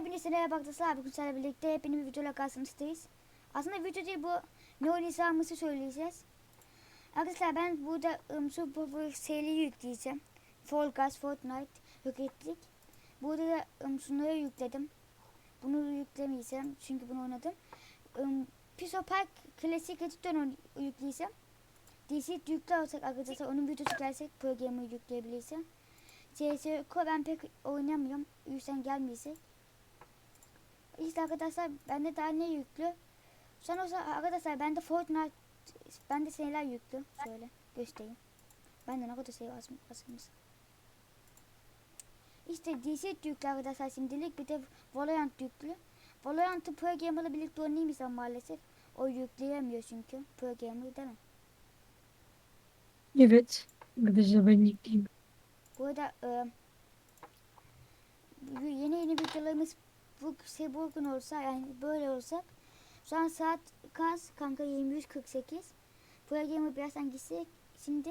Hepinize merhaba arkadaşlar. Bugün sizlerle birlikte hepiniz videoyla karşınızdayız. Aslında video değil bu. Ne oynayacağımızı söyleyeceğiz. Arkadaşlar ben burada um, Super Bowl yükleyeceğim. Fall Guys, Fortnite yok ettik. Burada da um, şunları yükledim. Bunu yüklemeyeceğim çünkü bunu oynadım. Um, Piso Park Klasik Editör'ü yükleyeceğim. DC yüklersek arkadaşlar onun videosu gelsek programı yükleyebilirsem. CSGO ben pek oynamıyorum. Yüzden gelmeyecek. İşte arkadaşlar bende daha ne yüklü? Sonra olsa arkadaşlar bende Fortnite bende şeyler yüklü. Şöyle göstereyim. Bende ne kadar şey azmış. İşte DC yüklü arkadaşlar şimdilik bir de Valorant yüklü. Valorant'ı Pro Gamer'la birlikte oynayamayacağım maalesef. O yükleyemiyor çünkü. Pro Gamer değil mi? Evet. Arkadaşlar ben yükleyeyim. Bu arada e, yeni yeni videolarımız bu şey bugün olsa yani böyle olsak şu an saat kaç kanka 23.48 programı birazdan gitsek şimdi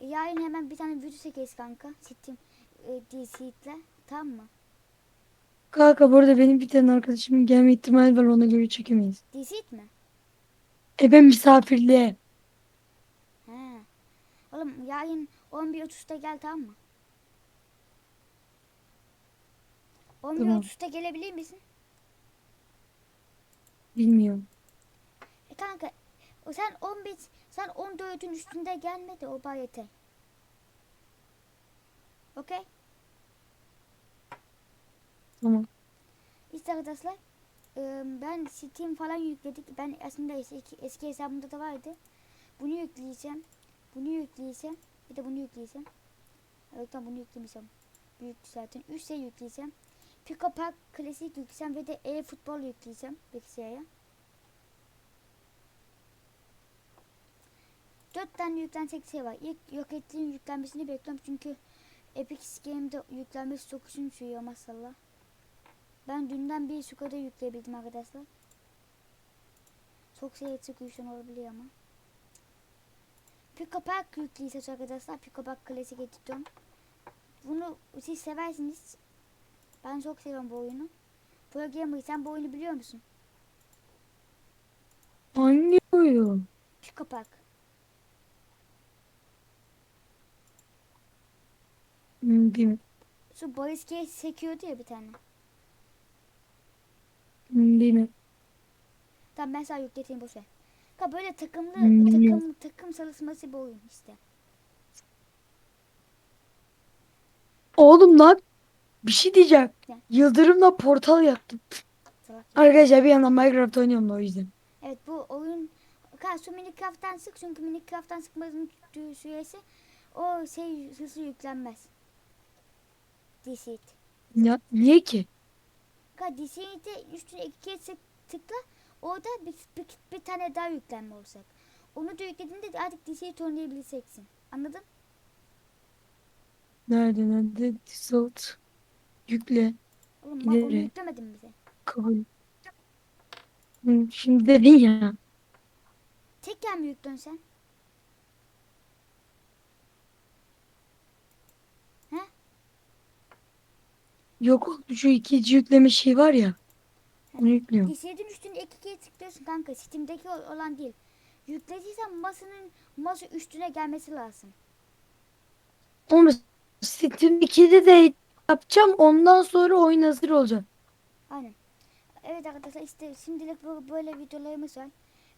yarın hemen bir tane video çekeriz kanka Steam e, DC'yle tamam mı? Kanka bu arada benim bir tane arkadaşımın gelme ihtimali var ona göre çekemeyiz. DC mi? E ben misafirliğe. He. Oğlum yarın 11.30'da gel tamam mı? 11.30'da gelebilir misin? Bilmiyorum. E kanka sen 11 sen 14'ün üstünde gelme de o bana yeter. Okey? Tamam. İşte arkadaşlar e, ben Steam falan yükledik. Ben aslında eski, eski hesabımda da vardı. Bunu yükleyeceğim. Bunu yükleyeceğim. Bir de bunu yükleyeceğim. Evet bunu yüklemeyeceğim. Büyüktü zaten. 3 şey yükleyeceğim. Pico Park Klasik yükleyeceğim ve de e-futbol yükleyeceğim bilgisayara. Dört tane yüklenecek şey var. İlk yok ettiğim yüklenmesini bekliyorum çünkü Epic Game'de yüklenmesi çok uzun sürüyor maşallah. Ben dünden bir Suka'da yükleyebildim arkadaşlar. Çok şey çıkıyor olabiliyor ama. Pico Park yükleyeceğiz arkadaşlar. Pico Park klasik editörüm. Bunu siz seversiniz. Ben çok seviyorum bu oyunu. Pro Gamer sen bu oyunu biliyor musun? Hangi oyun? Pico Park. Hmm, bilmiyorum. Şu Boris K sekiyordu ya bir tane. Hmm, bilmiyorum. Tamam ben sana yükleteyim boşver. Ha böyle takımlı Hmm, bilmiyorum. takım takım çalışması bir oyun işte. Oğlum lan bir şey diyeceğim. Ne? Yıldırımla portal yaptım. Salak ya. Arkadaşlar bir yandan Minecraft oynuyorum da o yüzden. Evet bu oyun şu Minecraft'tan sık çünkü Minecraft'tan sıkmanın tü- süresi o şey hızlı yüklenmez. Deceit. Ya niye ki? Ha Deceit'e üstüne iki kez tık- tıkla orada bir, bir, bir tane daha yüklenme olacak. Onu da yüklediğinde artık Deceit oynayabileceksin. Anladın? Nerede nerede? Dissolve. Yükle. Oğlum bak onu İleri. yüklemedin sen? Kabul. Şimdi dedin ya. Tekken mi yüklün sen? Yok oğlum, şu ikinci yükleme şey var ya. Onu yüklüyorum. Deceit'in üstüne iki kez tıklıyorsun kanka. Steam'deki ol- olan değil. Yüklediysen masanın masa üstüne gelmesi lazım. Ama Steam 2'de de yapacağım. Ondan sonra oyun hazır olacak. Aynen. Evet arkadaşlar işte şimdilik bu- böyle videolarımız var.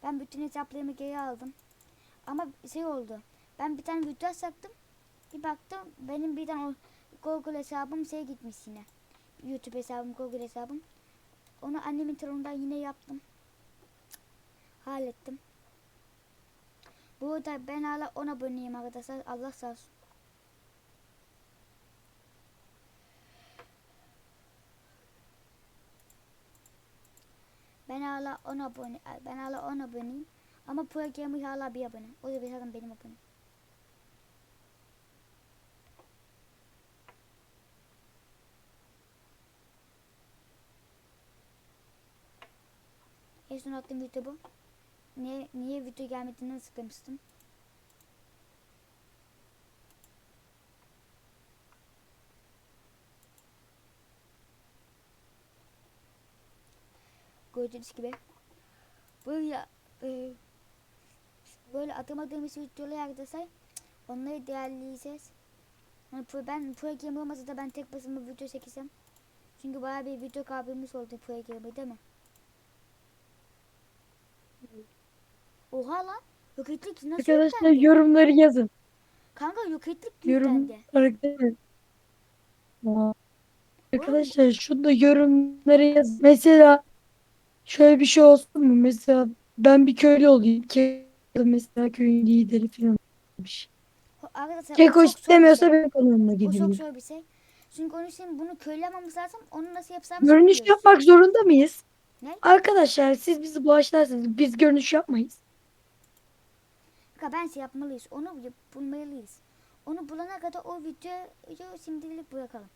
Ben bütün hesaplarımı geri aldım. Ama şey oldu. Ben bir tane video saktım. Bir baktım benim bir tane Google hesabım şey gitmiş yine. YouTube hesabım, Google hesabım. Onu annemin telefonundan yine yaptım. Hallettim. Burada ben hala ona aboneyim arkadaşlar. Allah sağ olsun. Ben hala 10 abone ben hala 10 aboneyim. Ama Pro Gamer hala bir abone. O da bir benim abonem. En son attığım video bu. Niye, niye video gelmediğinden sıkılmıştım. Gördüğünüz gibi. Böyle e, böyle atamadığımız videolar arkadaşlar onları değerleyeceğiz. Yani pro- ben program olmasa da ben tek başıma video çekeceğim. Çünkü bayağı bir video kaybımız oldu programı değil mi? Oha lan. Yok ettik nasıl Arkadaşlar yüklendi? yorumları yazın. Kanka yok ettik Yorum yüklendi. arkadaşlar. Arkadaşlar şurada yorumları yazın. Mesela şöyle bir şey olsun mu? Mesela ben bir köylü olayım. Keko mesela köyün lideri falan olmuş. Ho- Arkadaşlar o Keko çok zor bir istemiyorsa şey. benim kanalımda O çok gidebilir. zor bir şey. Çünkü onun için bunu köylememiz lazım. Onu nasıl yapacağımızı Görünüş bilmiyoruz. yapmak zorunda mıyız? Ne? Arkadaşlar siz bizi bağışlarsınız. Biz görünüş yapmayız. Kanka bence yapmalıyız. Onu yap- bulmalıyız. Onu bulana kadar o videoyu şimdilik bırakalım.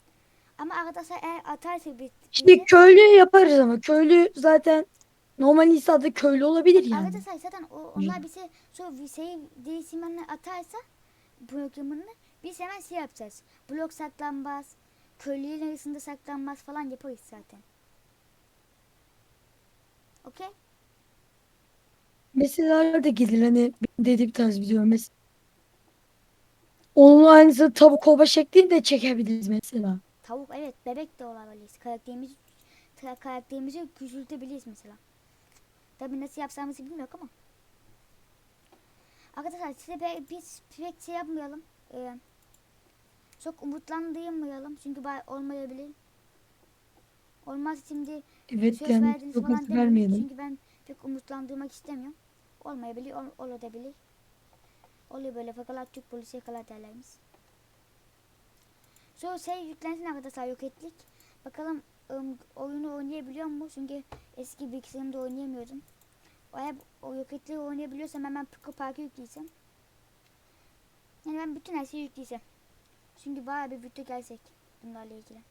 Ama arkadaşlar eğer atarsa bir Şimdi köylü yaparız ama köylü zaten normal insanda köylü olabilir yani. Arkadaşlar zaten o, onlar bize şu şey değişimlerini atarsa programını biz hemen şey yapacağız. Blok saklanmaz, köylülerin arasında saklanmaz falan yaparız zaten. Okey? Mesela da gelir hani dediğim tarz video mesela. Onun aynısı tavuk kova şeklinde çekebiliriz mesela. Tavuk evet bebek de olabiliriz. Karakterimizi karakterimizi küçültebiliriz mesela. Tabii nasıl yapacağımızı bilmiyorum ama. Arkadaşlar size pe- biz pek şey yapmayalım. Ee, çok umutlandırmayalım çünkü bay olmayabilir. Olmaz şimdi Evet söz yani verdiniz çok falan vermeyelim. Çünkü ben pek umutlandırmak istemiyorum. Olmayabilir, ol, olabilir. Oluyor böyle fakat Türk polisi yakalar derlerimiz. Sonra şey yüklensin arkadaşlar yok ettik. Bakalım ım, oyunu oynayabiliyor mu? Çünkü eski bilgisayarımda oynayamıyordum. Eğer o yok ettiği oynayabiliyorsam hemen Pico Park'ı yükleyeceğim. Yani ben bütün her şeyi yükleyeceğim. Çünkü bayağı bir video gelecek bunlarla ilgili.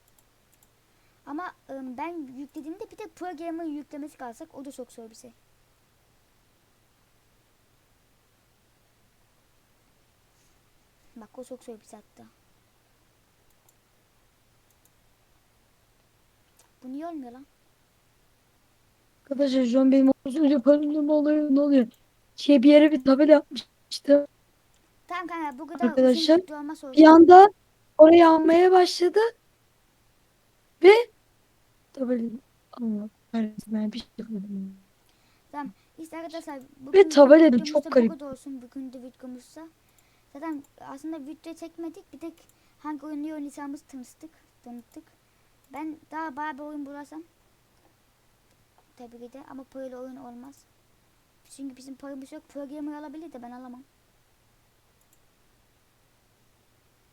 Ama ım, ben yüklediğimde bir de programı yüklemesi kalacak. O da çok zor bir şey. Bak o çok zor bir şey hatta. Bu niye olmuyor lan? Arkadaşlar şu an benim yaparım ne oluyor ne oluyor. Şey bir yere bir tabela yapmıştım. Tamam kanka bu kadar Arkadaşlar, uzun olmaz olsun. Bir anda oraya almaya başladı. Ve tabela kahretsin ben bir şey yapmadım. Tamam. İşte arkadaşlar bugün tabela da videomuzda çok bu garip. kadar olsun. Bugün de videomuzda. Zaten aslında video çekmedik. Bir tek hangi oyunu oynayacağımızı tanıştık. Tanıttık. Ben daha bayağı bir oyun bularsam tabii ki de ama böyle oyun olmaz. Çünkü bizim paramız yok. Programı alabilir de ben alamam.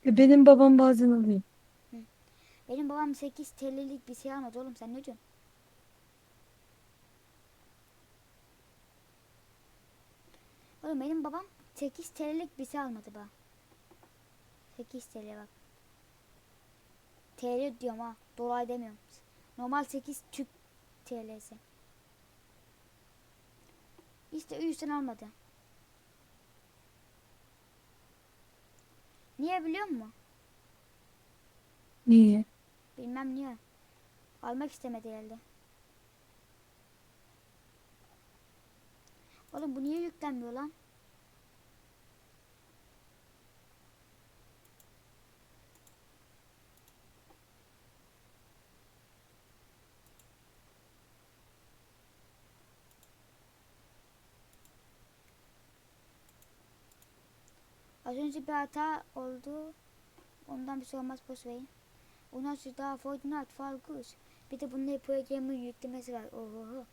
Ve benim babam bazen alıyor. Benim babam 8 TL'lik bir şey almadı oğlum sen ne diyorsun? Oğlum benim babam 8 TL'lik bir şey almadı bana. 8 TL bak. TL diyorum ha. Dolar demiyorum. Normal 8 Türk TL'si. İşte o yüzden almadı. Niye biliyor musun? Niye? Bilmem niye. Almak istemedi elde. Oğlum bu niye yüklenmiyor lan? Az önce bir hata oldu. Ondan bir şey olmaz boş verin. Ondan sonra daha Fortnite, Fall Guys. Bir de bunun programın yüklemesi var. Oho.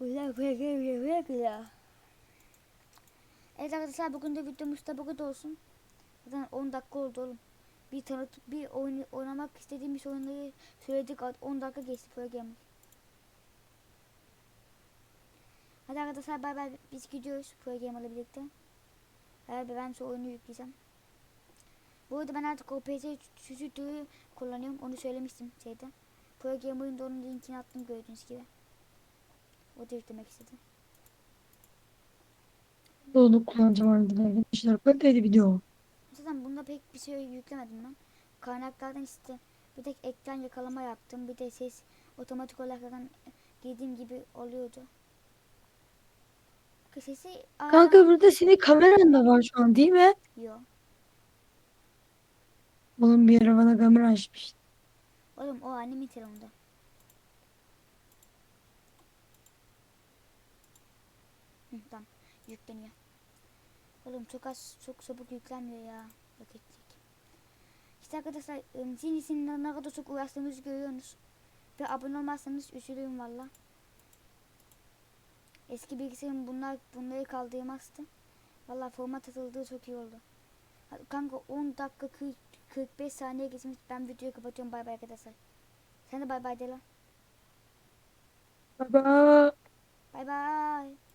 Bunlar program ya. Evet arkadaşlar bugün de videomuz da bu olsun. Zaten 10 dakika oldu oğlum. Bir tanıt bir oyun oynamak istediğimiz oyunları söyledik 10 dakika geçti programı. Hadi arkadaşlar bay bay biz gidiyoruz programla birlikte. Evet ben şu oyunu yükleyeceğim. Bu arada ben artık OPC çocukluğu kullanıyorum. Onu söylemiştim şeyde. Programın da onun linkini attım gördüğünüz gibi. O da yüklemek istedi. Onu kullanacağım ardından arkadaşlar. Kaliteli video. Zaten bunda pek bir şey yüklemedim ben. Kaynaklardan işte Bir tek ekran yakalama yaptım. Bir de ses otomatik olarak girdiğim gibi oluyordu. Sesi aa, Kanka burada senin kameran da var şu an değil mi? Yo. Oğlum bir ara bana kamera açmış. Oğlum o annemin telefonunda. Hı, tamam yükleniyor. Oğlum çok az çok çabuk yüklenmiyor ya. Yok ettik. İşte arkadaşlar sizin için ne kadar çok uğraştığımızı görüyorsunuz. Ve abone olmazsanız üzülürüm valla. Eski bilgisayarım bunlar bunları kaldırmazdı. Valla format atıldığı çok iyi oldu. Kanka 10 dakika 40, 45 saniye geçmiş. Ben videoyu kapatıyorum. Bay bay arkadaşlar. Sen de bay bay de lan. Baba. Bay bay.